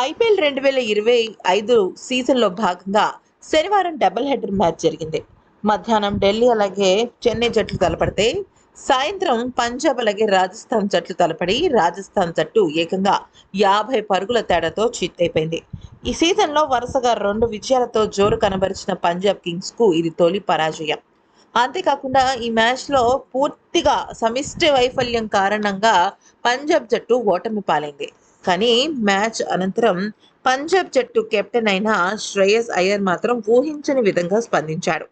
IPL రెండు వేల ఇరవై ఐదు సీజన్లో భాగంగా శనివారం డబుల్ హెడర్ మ్యాచ్ జరిగింది. మధ్యాహ్నం ఢిల్లీ అలాగే చెన్నై జట్లు తలపడితే సాయంత్రం పంజాబ్ అలాగే రాజస్థాన్ జట్లు తలపడి రాజస్థాన్ జట్టు ఏకంగా యాభై పరుగుల తేడాతో చిత్తైపోయింది ఈ సీజన్లో వరుసగా రెండు విజయాలతో జోరు కనబరిచిన పంజాబ్ కింగ్స్కు ఇది తొలి పరాజయం. అంతేకాకుండా ఈ మ్యాచ్లో పూర్తిగా సమిష్టి వైఫల్యం కారణంగా పంజాబ్ జట్టు ఓటమి పాలైంది. కానీ మ్యాచ్ అనంతరం పంజాబ్ జట్టు కెప్టెన్ అయిన శ్రేయస్ అయ్యర్ మాత్రం ఊహించని విధంగా స్పందించాడు.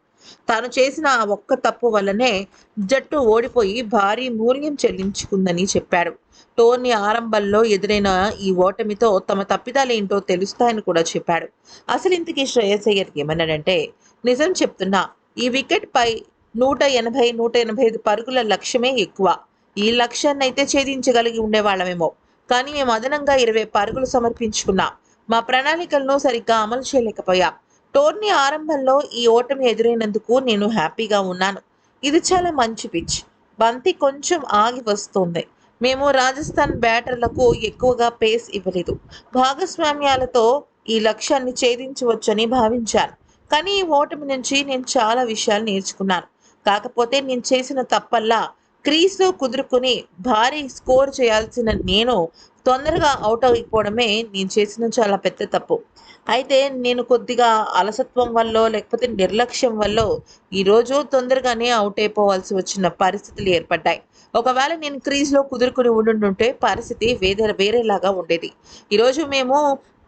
తాను చేసిన ఆ ఒక్క తప్పు వల్లనే జట్టు ఓడిపోయి భారీ మూల్యం చెల్లించుకుందని చెప్పాడు. టోర్నీ ఆరంభంలో ఎదురైన ఈ ఓటమితో తమ తప్పిదాలేంటో తెలుస్తాయని కూడా చెప్పాడు. అసలు ఇంతకీ శ్రేయస్ అయ్యర్ ఏమన్నాడంటే నిజం చెప్తున్నా ఈ వికెట్ పై నూట ఎనభై నూట ఎనభై ఐదు పరుగుల లక్ష్యమే ఎక్కువ. ఈ లక్ష్యాన్ని అయితే ఛేదించగలిగి ఉండేవాళ్ళమేమో. కానీ మేము అదనంగా ఇరవై పరుగులు సమర్పించుకున్నాం. మా ప్రణాళికలను సరిగ్గా అమలు చేయలేకపోయాం. టోర్నీ ఆరంభంలో ఈ ఓటమి ఎదురైనందుకు నేను హ్యాపీగా ఉన్నాను. ఇది చాలా మంచి పిచ్. బంతి కొంచెం ఆగి వస్తుంది. మేము రాజస్థాన్ బ్యాటర్లకు ఎక్కువగా పేస్ ఇవ్వలేదు. భాగస్వామ్యాలతో ఈ లక్ష్యాన్ని ఛేదించవచ్చని భావించాను. కానీ ఈ ఓటమి నుంచి నేను చాలా విషయాలు నేర్చుకున్నాను. కాకపోతే నేను చేసిన తప్పల్లా క్రీజ్లో కుదురుకుని భారీ స్కోర్ చేయాల్సిన నేను తొందరగా అవుట్ అయిపోవడమే నేను చేసిన చాలా పెద్ద తప్పు. అయితే నేను కొద్దిగా అలసత్వం వల్ల లేకపోతే నిర్లక్ష్యం వల్ల ఈరోజు తొందరగానే అవుట్ అయిపోవాల్సి వచ్చిన పరిస్థితులు ఏర్పడ్డాయి. ఒకవేళ నేను క్రీజ్లో కుదురుకుని ఉండుంటే పరిస్థితి వేరే వేరేలాగా ఉండేది. ఈరోజు మేము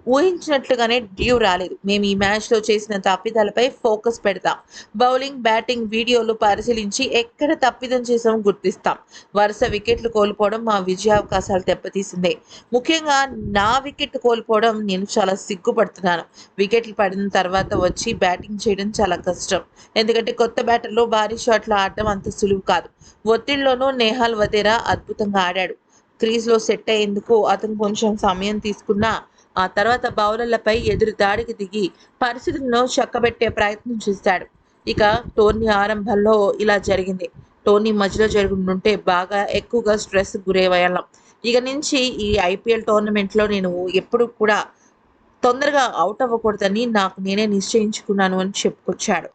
ఊహించినట్లుగానే డ్యూ రాలేదు. మేము ఈ మ్యాచ్లో చేసిన తప్పిదాలపై ఫోకస్ పెడతాం. బౌలింగ్ బ్యాటింగ్ వీడియోలు పరిశీలించి ఎక్కడ తప్పిదం చేసామో గుర్తిస్తాం. వరుస వికెట్లు కోల్పోవడం మా విజయావకాశాలు దెబ్బతీసిందే. ముఖ్యంగా నా వికెట్ కోల్పోవడం నేను చాలా సిగ్గుపడుతున్నాను. వికెట్లు పడిన తర్వాత వచ్చి బ్యాటింగ్ చేయడం చాలా కష్టం. ఎందుకంటే కొత్త బ్యాటర్లో భారీ షాట్లు ఆడటం అంత సులువు కాదు. ఒత్తిడిలోనూ నేహాల్ వదేరా అద్భుతంగా ఆడాడు. క్రీజ్లో సెట్ అయ్యేందుకు అతను కొంచెం సమయం తీసుకున్నా ఆ తర్వాత బౌలర్లపై ఎదురు దాడికి దిగి పరిస్థితులను చక్కబెట్టే ప్రయత్నం చేశాడు. ఇక టోర్నీ ఆరంభంలో ఇలా జరిగింది. టోర్నీ మధ్యలో జరుగుతుంటే బాగా ఎక్కువగా స్ట్రెస్ గురయ్యేవాళ్ళం. ఇక నుంచి ఈ ఐపీఎల్ టోర్నమెంట్లో నేను ఎప్పుడు కూడా తొందరగా అవుట్ అవ్వకూడదని నాకు నేనే నిశ్చయించుకున్నాను అని చెప్పుకొచ్చాడు.